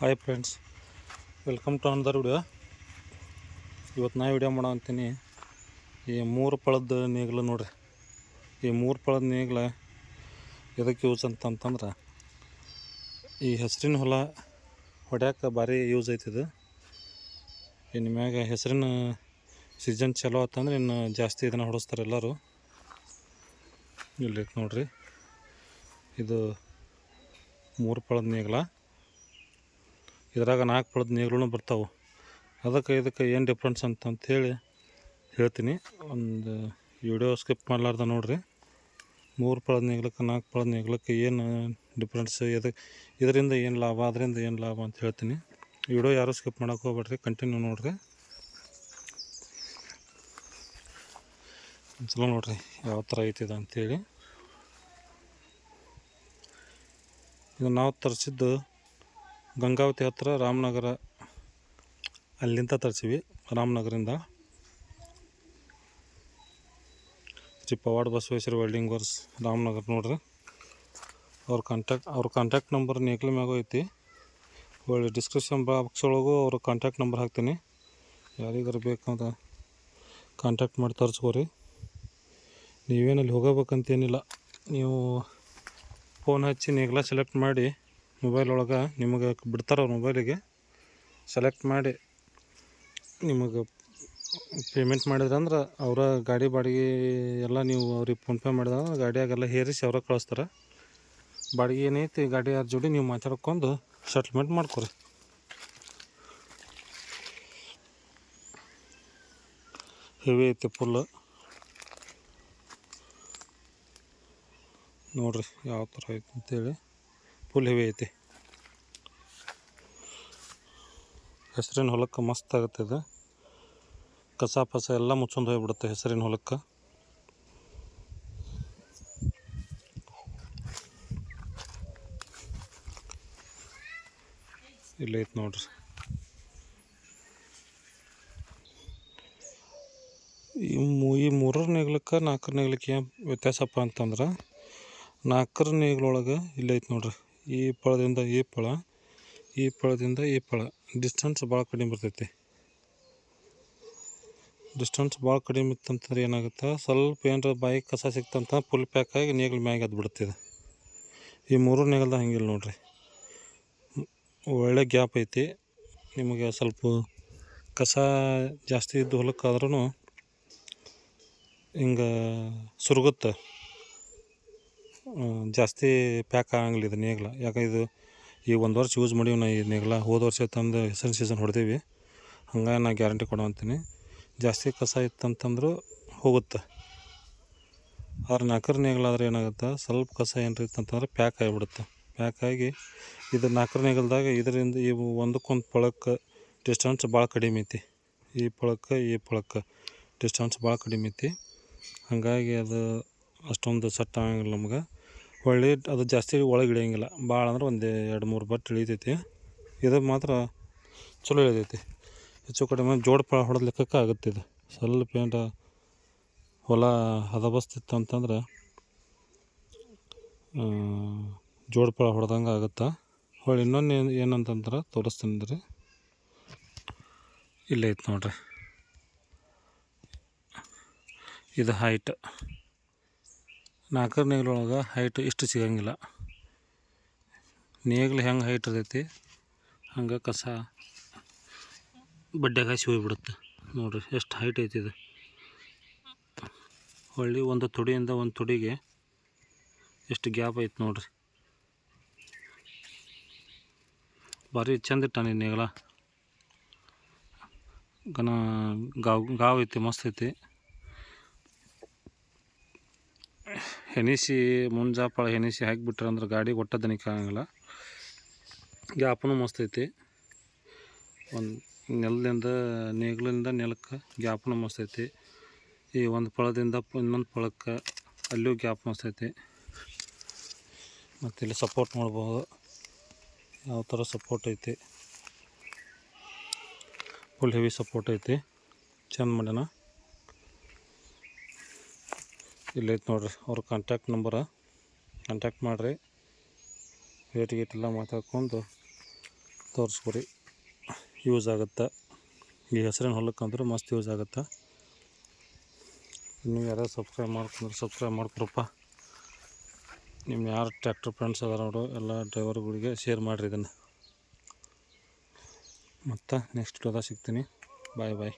Hi friends welcome to another video ಇವತ್ತು ನಾ video ಮಾಡೋ ಅಂತೀನಿ. ಈ ಮೂರು ಪಳದ ನೇಗಿಲು ನೋಡ್ರಿ. ಈ ಮೂರು ಪಳದ ನೇಗಿಲ ಎದಕ್ಕೆ ಯೂಸ್ ಅಂತಂತಂದ್ರೆ ಈ ಹೆಸರಿನ ಹೊಲ ಹೊಡ್ಯಾಕ ಭಾರಿ ಯೂಸ್ ಐತಿದು ಇನ್ನು ಮ್ಯಾಗ ಹೆಸರಿನ ಸೀಸನ್ ಚಲೋ ಆತಂದ್ರೆ ಇನ್ನು ಜಾಸ್ತಿ ಇದನ್ನು ಹೊಡಿಸ್ತಾರೆ ಎಲ್ಲರೂ. ಇಲ್ಲಿ ನೋಡ್ರಿ. ಇದು ಮೂರು ಪಳದ ನೇಗಿಲ. ಇದ್ರಾಗ ನಾಲ್ಕು ಪಳದ ನೀರುಗಳು ಬರ್ತಾವೆ. ಅದಕ್ಕೆ ಇದಕ್ಕೆ ಏನು ಡಿಫ್ರೆನ್ಸ್ ಅಂತ ಹೇಳಿ ಹೇಳ್ತೀನಿ. ಒಂದು ವಿಡಿಯೋ ಸ್ಕಿಪ್ ಮಾಡಲಾರ್ದ ನೋಡಿರಿ. ಮೂರು ಪಳದ ನೀಗ್ಲಕ್ಕೆ ನಾಲ್ಕು ಪಳದ ನೀಗ್ಲಕ್ಕೆ ಏನು ಡಿಫ್ರೆನ್ಸ್ ಇದು ಇದರಿಂದ ಏನು ಲಾಭ, ಅದರಿಂದ ಏನು ಲಾಭ ಅಂತ ಹೇಳ್ತೀನಿ. ವಿಡಿಯೋ ಯಾರೂ ಸ್ಕಿಪ್ ಮಾಡೋಕೆ ಹೋಗ್ಬೇಡ್ರಿ ಕಂಟಿನ್ಯೂ ನೋಡಿರಿ. ಒಂದ್ಸಲ ನೋಡಿರಿ ಯಾವ ಥರ ಐತಿದೆ ಅಂಥೇಳಿ ಇದು ನಾವು ತರಿಸಿದ್ದು ಗಂಗಾವತಿ ಹತ್ರ ರಾಮನಗರ ಅಲ್ಲಿಂದ ತರಿಸಿವಿ ರಾಮನಗರಿಂದ ಶ್ರೀ ಪವಾಡ್ ಬಸವೇಶ್ವರ ವೆಲ್ಡಿಂಗ್ ವರ್ಸ್ ರಾಮನಗರ ನೋಡ್ರಿ. ಅವ್ರ ಕಾಂಟ್ಯಾಕ್ಟ್ ಅವ್ರ ಕಾಂಟ್ಯಾಕ್ಟ್ ನಂಬರ್ ನೇಗ್ಲ ಮ್ಯಾಗ ಐತಿ. ಒಳ್ಳೆ ಡಿಸ್ಕ್ರಿಪ್ಷನ್ ಬಾಕ್ಸ್ ಒಳಗೂ ಅವ್ರ ಕಾಂಟ್ಯಾಕ್ಟ್ ನಂಬರ್ ಹಾಕ್ತೀನಿ. ಯಾರಿಗಾರು ಬೇಕಂತ ಕಾಂಟ್ಯಾಕ್ಟ್ ಮಾಡಿ ತರಿಸ್ಕೋರಿ. ನೀವೇನಲ್ಲಿ ಹೋಗಬೇಕಂತೇನಿಲ್ಲ, ನೀವು ಫೋನ್ ಹಚ್ಚಿ ನೇಗ್ಲ ಸೆಲೆಕ್ಟ್ ಮಾಡಿ. ಮೊಬೈಲ್ ಒಳಗೆ ನಿಮಗೆ ಬಿಡ್ತಾರೆ ಮೊಬೈಲಿಗೆ ಸೆಲೆಕ್ಟ್ ಮಾಡಿ ನಿಮಗೆ ಪೇಮೆಂಟ್ ಮಾಡಿದ್ರಂದ್ರೆ ಅವರ ಗಾಡಿ ಬಾಡಿಗೆ ಎಲ್ಲ ನೀವು ಅವ್ರಿಗೆ ಫೋನ್ಪೇ ಮಾಡಿದ್ರೆ ಗಾಡಿಯಾಗೆಲ್ಲ ಹೇರಿಸಿ ಅವ್ರಿಗೆ ಕಳಿಸ್ತಾರೆ. ಬಾಡಿಗೆ ಏನೈತಿ ಗಾಡಿ ಯಾರ ಜೋಡಿ ನೀವು ಮಾತಾಡ್ಕೊಂಡು ಸೆಟ್ಲ್ಮೆಂಟ್ ಮಾಡ್ಕೊರಿ. ಹೆವಿ ಐತಿ ಫುಲ್ಲು ನೋಡ್ರಿ ಯಾವ ಥರ ಐತೆ ಅಂತೇಳಿ. ಫುಲ್ ಹೆವಿ ಐತಿ. ಹೆಸರಿನ ಹೊಲಕ್ಕೆ ಮಸ್ತ್ ಆಗುತ್ತೆ ಇದು. ಕಸ ಪಸ ಎಲ್ಲ ಮುಚ್ಚೊಂದು ಹೋಗ್ಬಿಡುತ್ತೆ ಹೆಸರಿನ ಹೊಲಕ್ಕೆ. ಇಲ್ಲಿ ಐತೆ ನೋಡ್ರಿ. ಈ ಮೂ ಈ ಮೂರರ ನೇಗ್ಲಕ್ಕೆ, ನಾಲ್ಕರ ನೇಗ್ಲಕ್ಕೆ ಏನು ವ್ಯತ್ಯಾಸಪ್ಪ ಅಂತಂದ್ರೆ ನಾಲ್ಕರ ನೇಗ್ಲೊಳಗೆ ಇಲ್ಲೈತೆ ನೋಡ್ರಿ. ಈ ಫಳದಿಂದ ಈ ಫಳ ಈ ಫಳದಿಂದ ಈ ಫಳ ಡಿಸ್ಟೆನ್ಸ್ ಭಾಳ ಕಡಿಮೆ ಬರ್ತೈತಿ. ಡಿಸ್ಟೆನ್ಸ್ ಭಾಳ ಕಡಿಮೆ ಇತ್ತಂತಂದ್ರೆ ಏನಾಗುತ್ತೆ? ಸ್ವಲ್ಪ ಏನಾರ ಬಾಯಿ ಕಸ ಸಿಕ್ತಂತ ಫುಲ್ ಪ್ಯಾಕಾಗಿ ಆಗಿ ಮ್ಯಾಗೆ ಅದು ಬಿಡ್ತಿದೆ ಈ ಮೂರು ನೇಗಲ್ದ ಹಂಗಿಲ್ಲ ನೋಡ್ರಿ. ಒಳ್ಳೆ ಗ್ಯಾಪ್ ಐತಿ. ನಿಮಗೆ ಸ್ವಲ್ಪ ಕಸ ಜಾಸ್ತಿ ಇದ್ದು ಹೊಲಕ್ಕಾದ್ರೂ ಹಿಂಗೆ ಸುರುಗುತ್ತೆ. ಜಾಸ್ತಿ ಪ್ಯಾಕ್ ಆಗಂಗಿಲ್ಲ ಇದು ನೇಗಿಲ. ಯಾಕೆ ಇದು ಈ ಒಂದು ವರ್ಷ ಯೂಸ್ ಮಾಡೀವಿ ನಾ ಈ ನೇಗಿಲ. ಹೋದ ವರ್ಷ ತಂದು ಹೆಸರು ಸೀಸನ್ ಹೊಡೆದೀವಿ. ಹಂಗಾಗಿ ನಾ ಗ್ಯಾರಂಟಿ ಕೊಡೋ ಅಂತೀನಿ ಜಾಸ್ತಿ ಕಸ ಇತ್ತಂತಂದ್ರೂ ಹೋಗುತ್ತೆ. ಆದ್ರೆ ನಾಲ್ಕರ ನೇಗಿಲಾದ್ರೆ ಏನಾಗುತ್ತೆ? ಸ್ವಲ್ಪ ಕಸ ಏನಾರ ಇತ್ತಂತಂದ್ರೆ ಪ್ಯಾಕ್ ಆಗಿಬಿಡುತ್ತೆ. ಪ್ಯಾಕ್ ಆಗಿ ಇದು ನಾಲ್ಕರ ನೇಗಿಲ್ದಾಗ ಇದರಿಂದ ಈ ಒಂದಕ್ಕೊಂದು ಪಳಕ್ಕೆ ಡಿಸ್ಟೆನ್ಸ್ ಭಾಳ ಕಡಿಮೆ ಐತಿ. ಈ ಪಳಕ್ಕೆ ಈ ಪಳಕ್ಕೆ ಡಿಸ್ಟೆನ್ಸ್ ಭಾಳ ಕಡಿಮೆ ಐತಿ. ಹಾಗಾಗಿ ಅದು ಅಷ್ಟೊಂದು ಸೆಟ್ ಆಗಂಗಿಲ್ಲ ನಮ್ಗೆ. ಹೊಳ್ಳಿ ಅದು ಜಾಸ್ತಿ ಒಳಗೆ ಇಳಿಯಂಗಿಲ್ಲ. ಭಾಳ ಅಂದ್ರೆ ಒಂದು ಎರಡು ಮೂರು ಬಟ್ ಇಳಿತೈತಿ. ಇದು ಮಾತ್ರ ಚಲೋ ಇಳಿತೈತಿ. ಹೆಚ್ಚು ಕಡಿಮೆ ಜೋಡ್ ಪಳ ಹೊಡೆದ ಲೆಕ್ಕಕ್ಕೆ ಆಗುತ್ತೆ ಇದು. ಸ್ವಲ್ಪ ಏನಾರ ಹೊಲ ಹದಬಸ್ತಿತ್ತು ಅಂತಂದ್ರೆ ಜೋಡು ಪಳ ಹೊಡೆದಂಗೆ ಆಗುತ್ತೆ? ಹೊಳ್ಳಿ ಇನ್ನೊಂದು ಏನು, ಏನಂತಂದ್ರೆ ತೋರಿಸ್ತೀನಿ ರೀ ಇಲ್ಲೇ ಐತೆ ನೋಡ್ರಿ. ಇದು ಹೈಟ್ ನಾಲ್ಕರ ನೇಗ್ಲೊಳಗೆ ಹೈಟ್ ಇಷ್ಟು ಸಿಗಂಗಿಲ್ಲ. ನೇಗಿಲು ಹೆಂಗೆ ಹೈಟ್ ಇರ್ತೈತಿ, ಹಂಗೆ ಕಸ ಬಡ್ಡೆಗೆ ಹಸಿ ಹೋಗ್ಬಿಡುತ್ತೆ. ನೋಡಿರಿ, ಎಷ್ಟು ಹೈಟ್ ಐತಿ ಇದು. ಹೊಳ್ಳಿ ಒಂದು ತುಡಿಯಿಂದ ಒಂದು ತುಡಿಗೆ ಎಷ್ಟು ಗ್ಯಾಪ್ ಐತೆ ನೋಡಿರಿ. ಭಾರಿ ಚಂದ ಇಟ್ಟಾನೆ ನೇಗ್ಲ. ಗನ ಗಾವ್ ಗಾವ್ ಐತಿ, ಮಸ್ತ್ ಐತಿ. ಹೆನಿಸಿ ಮುಂಜಾಪಳ ಹೆನಿಸಿ ಹಾಕಿಬಿಟ್ರೆ ಅಂದ್ರೆ ಗಾಡಿ ಒಟ್ಟ ಆಗಂಗಿಲ್ಲ ಗ್ಯಾಪನು ಮಸ್ತ್ ಐತಿ. ಒಂದು ನೆಲದಿಂದ, ನೇಗ್ಲಿಂದ ನೆಲಕ್ಕೆ ಗ್ಯಾಪನು ಮಸ್ತ್ ಐತಿ. ಈ ಒಂದು ಪಳದಿಂದ ಇನ್ನೊಂದು ಪಳಕ್ಕೆ ಅಲ್ಲೂ ಗ್ಯಾಪ್ ಮಸ್ತ್ ಐತಿ. ಮತ್ತು ಇಲ್ಲಿ ಸಪೋರ್ಟ್ ಮಾಡ್ಬೋದು. ಯಾವ ಥರ ಸಪೋರ್ಟ್ ಐತಿ? ಫುಲ್ ಹೆವಿ ಸಪೋರ್ಟ್ ಐತಿ. ಚೆಂದ ಮಾಡ್ಯಾನ. ಇಲ್ಲೈತೆ ನೋಡ್ರಿ, ಅವ್ರ ಕಾಂಟ್ಯಾಕ್ಟ್ ನಂಬರ ಕಾಂಟ್ಯಾಕ್ಟ್ ಮಾಡಿರಿ. ರೇಟ್ ಗೀಟ್ ಎಲ್ಲ ಮಾತಾಡ್ಕೊಂಡು ತೋರಿಸ್ಕೊಡಿ. ಯೂಸ್ ಆಗುತ್ತೆ. ಈ ಹೆಸರಿನ ಹೊಲಕ್ಕಂದ್ರೆ ಮಸ್ತ್ ಯೂಸ್ ಆಗುತ್ತೆ. ನೀವು ಯಾರು ಸಬ್ಸ್ಕ್ರೈಬ್ ಮಾಡ್ಕೊಂಡ್ರೆ ಸಬ್ಸ್ಕ್ರೈಬ್ ಮಾಡ್ಕೊಡಪ್ಪ ನಿಮ್ಮ ಯಾರು ಟ್ರ್ಯಾಕ್ಟರ್ ಫ್ರೆಂಡ್ಸ್ ಅದಾರ ನೋಡು, ಎಲ್ಲ ಡ್ರೈವರ್ಗಳಿಗೆ ಶೇರ್ ಮಾಡಿರಿ ಇದನ್ನು. ಮತ್ತು ನೆಕ್ಸ್ಟ್ ವಿಡಿಯೋದಾಗ ಸಿಗ್ತೀನಿ. ಬಾಯ್ ಬಾಯ್